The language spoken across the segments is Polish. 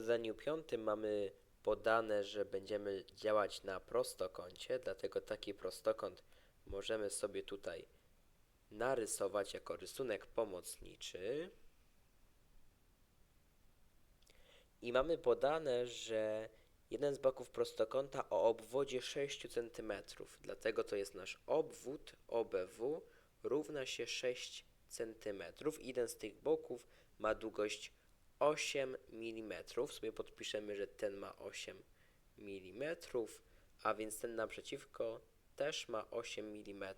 zadaniu piątym mamy podane, że będziemy działać na prostokącie, dlatego taki prostokąt możemy sobie tutaj narysować jako rysunek pomocniczy. I mamy podane, że jeden z boków prostokąta o obwodzie 6 cm, dlatego to jest nasz obwód OBW równa się 6 cm. Jeden z tych boków ma długość 8 mm. Sobie podpiszemy, że ten ma 8 mm, a więc ten naprzeciwko też ma 8 mm.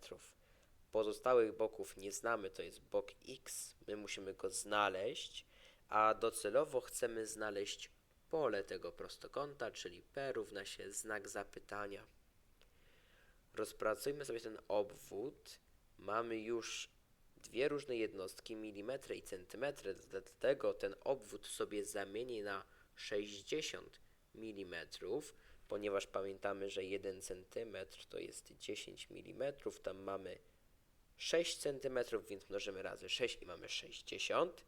Pozostałych boków nie znamy, to jest bok x, my musimy go znaleźć, a docelowo chcemy znaleźć pole tego prostokąta, czyli P równa się znak zapytania. Rozpracujmy sobie ten obwód. Mamy już dwie różne jednostki, milimetry i centymetry, dlatego ten obwód sobie zamieni na 60 mm, ponieważ pamiętamy, że 1 cm to jest 10 mm, tam mamy 6 cm, więc mnożymy razy 6 i mamy 60.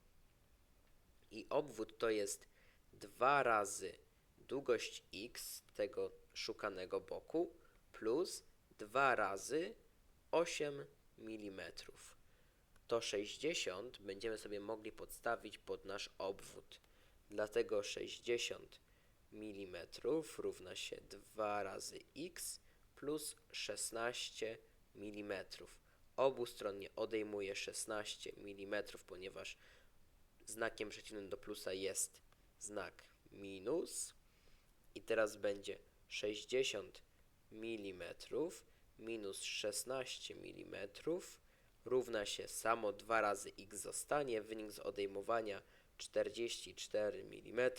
I obwód to jest 2 razy długość x tego szukanego boku plus 2 razy 8 mm. To 60 będziemy sobie mogli podstawić pod nasz obwód. Dlatego 60 mm równa się 2 razy x plus 16 mm. Obustronnie odejmuję 16 mm, ponieważ znakiem przeciwnym do plusa jest znak minus. I teraz będzie 60 mm minus 16 mm równa się samo 2 razy x zostanie. Wynik z odejmowania 44 mm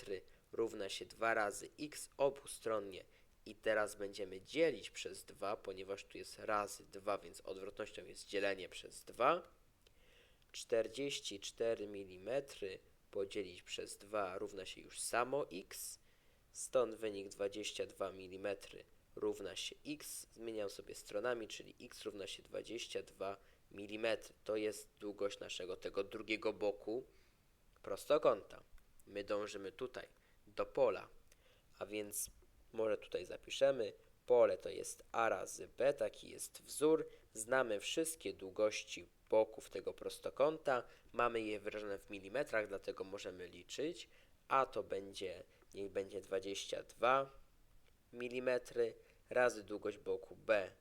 równa się 2 razy x obustronnie. I teraz będziemy dzielić przez 2, ponieważ tu jest razy 2, więc odwrotnością jest dzielenie przez 2. 44 mm podzielić przez 2 równa się już samo x. Stąd wynik 22 mm równa się x. Zmieniam sobie stronami, czyli x równa się 22 mm. To jest długość naszego tego drugiego boku prostokąta. My dążymy tutaj do pola, a więc może tutaj zapiszemy. Pole to jest a razy b, taki jest wzór. Znamy wszystkie długości boków tego prostokąta. Mamy je wyrażone w milimetrach, dlatego możemy liczyć. A to będzie, niech będzie 22 mm razy długość boku B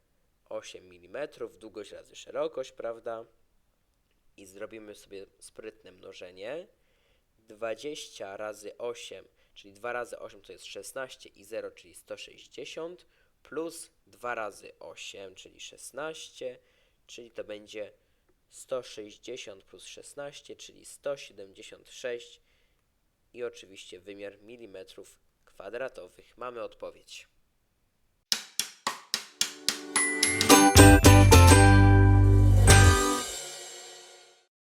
8 mm, długość razy szerokość, prawda? I zrobimy sobie sprytne mnożenie. 20 razy 8, czyli 2 razy 8 to jest 16 i 0, czyli 160, plus 2 razy 8, czyli 16, czyli to będzie 160 plus 16, czyli 176 i oczywiście wymiar milimetrów kwadratowych. Mamy odpowiedź.